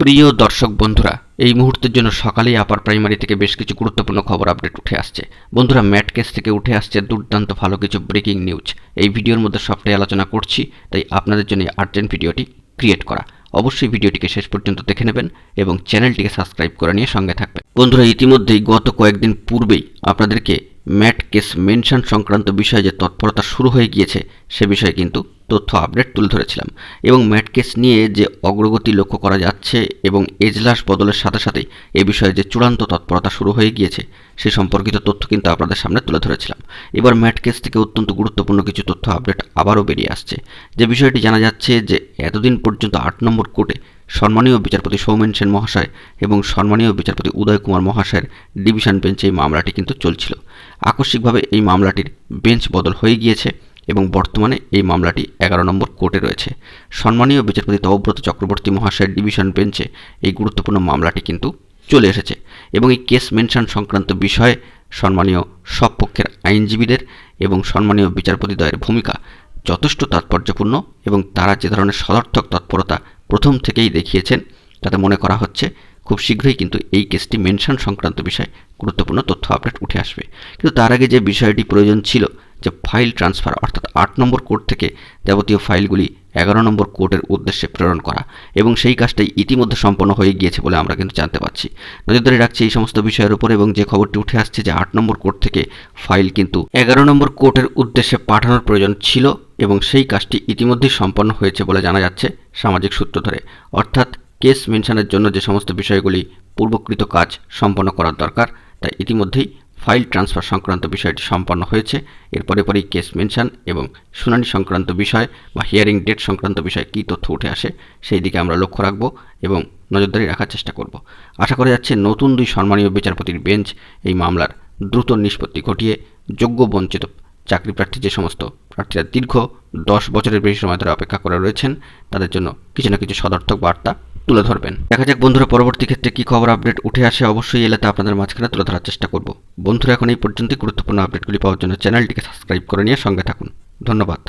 প্রিয় দর্শক বন্ধুরা, এই মুহূর্তের জন্য সকালেই আপার প্রাইমারি থেকে বেশ কিছু গুরুত্বপূর্ণ খবর আপডেট উঠে আসছে। বন্ধুরা, ম্যাট কেস থেকে উঠে আসছে দুর্দান্ত ভালো কিছু ব্রেকিং নিউজ এই ভিডিওর মধ্যে সবটাই আলোচনা করছি, তাই আপনাদের জন্য আর্জেন্ট ভিডিওটি ক্রিয়েট করা। অবশ্যই ভিডিওটিকে শেষ পর্যন্ত দেখে নেবেন এবং চ্যানেলটিকে সাবস্ক্রাইব করে নিয়ে সঙ্গে থাকবেন। বন্ধুরা, ইতিমধ্যেই গত কয়েকদিন পূর্বেই আপনাদেরকে ম্যাট কেস মেনশন সংক্রান্ত বিষয়ে যে তৎপরতা শুরু হয়ে গিয়েছে, সে বিষয়ে কিন্তু তথ্য আপডেট তুলে ধরেছিলাম। এবং ম্যাট কেস নিয়ে যে অগ্রগতি লক্ষ্য করা যাচ্ছে এবং এজলাস বদলের সাথে সাথে এ বিষয়ে যে চূড়ান্ত তৎপরতা শুরু হয়ে গিয়েছে, সে সম্পর্কিত তথ্য কিন্তু আপনাদের সামনে তুলে ধরেছিলাম। এবার ম্যাট কেস থেকে অত্যন্ত গুরুত্বপূর্ণ কিছু তথ্য আপডেট আবারও বেরিয়ে আসছে। যে বিষয়টি জানা যাচ্ছে যে এতদিন পর্যন্ত আট নম্বর কোর্টে সম্মানীয় বিচারপতি সৌমেন সেন মহাশয় এবং সম্মানীয় বিচারপতি উদয় কুমার মহাশয়ের ডিভিশন বেঞ্চে এই মামলাটি কিন্তু চলছিল। আকস্মিকভাবে এই মামলাটির বেঞ্চ বদল হয়ে গিয়েছে এবং বর্তমানে এই মামলাটি এগারো নম্বর কোর্টে রয়েছে। সম্মানীয় বিচারপতি তবব্রত চক্রবর্তী মহাশয়ের ডিভিশন বেঞ্চে এই গুরুত্বপূর্ণ মামলাটি কিন্তু চলে এসেছে এবং এই কেস মেনশন সংক্রান্ত বিষয়ে সম্মানীয় সব পক্ষের আইনজীবীদের এবং সম্মানীয় বিচারপতি বিচারপতিদ্বয়ের ভূমিকা যথেষ্ট তাৎপর্যপূর্ণ এবং তারা যে ধরনের সদর্থক তৎপরতা প্রথম থেকেই দেখিয়েছেন। তাতে মনে করা হচ্ছে, খুব শীঘ্রই কিন্তু এই কেসটি মেনশন সংক্রান্ত বিষয়ে গুরুত্বপূর্ণ তথ্য আপডেট উঠে আসবে। কিন্তু তার আগে যে বিষয়টি প্রয়োজন ছিল, যে ফাইল ট্রান্সফার, অর্থাৎ আট নম্বর কোড থেকে যাবতীয় ফাইলগুলি এগারো নম্বর কোর্টের উদ্দেশ্যে প্রেরণ করা এবং সেই কাজটাই ইতিমধ্যে সম্পন্ন হয়ে গিয়েছে বলে আমরা কিন্তু জানতে পারছি। নজরদারি রাখছি এই সমস্ত বিষয়ের উপর এবং যে খবরটি উঠে আসছে যে আট নম্বর কোর্ট থেকে ফাইল কিন্তু এগারো নম্বর কোর্টের উদ্দেশ্যে পাঠানোর প্রয়োজন ছিল এবং সেই কাজটি ইতিমধ্যেই সম্পন্ন হয়েছে বলে জানা যাচ্ছে সামাজিক সূত্র ধরে। অর্থাৎ কেস মেনশনের জন্য যে সমস্ত বিষয়গুলি পূর্বকৃত কাজ সম্পন্ন করার দরকার তাই ইতিমধ্যেই ফাইল ট্রান্সফার সংক্রান্ত বিষয়টি সম্পন্ন হয়েছে। এরপরে পরেই কেস মেনশন এবং শুনানি সংক্রান্ত বিষয় বা হিয়ারিং ডেট সংক্রান্ত বিষয়ে কী তথ্য উঠে আসে সেই দিকে আমরা লক্ষ্য রাখব এবং নজরদারি রাখার চেষ্টা করব। আশা করা যাচ্ছে নতুন দুই সম্মানীয় বিচারপতির বেঞ্চ এই মামলার দ্রুত নিষ্পত্তি ঘটিয়ে যোগ্য বঞ্চিত চাকরি প্রার্থী যে সমস্ত প্রার্থীরা দীর্ঘ দশ বছরের বেশি সময় ধরে অপেক্ষা করে রয়েছেন, তাদের জন্য কিছু না কিছু সদর্থক বার্তা তুলে ধরবেন। দেখা যাক বন্ধুরা পরবর্তী ক্ষেত্রে কী খবর আপডেট উঠে আসে। অবশ্যই এলাতে আপনাদের মাঝখানে তুলে ধরার চেষ্টা করব। বন্ধুরা, এখন এই পর্যন্ত গুরুত্বপূর্ণ আপডেটগুলি পাওয়ার জন্য চ্যানেলটিকে সাবস্ক্রাইব করে নিয়ে সঙ্গে থাকুন। ধন্যবাদ।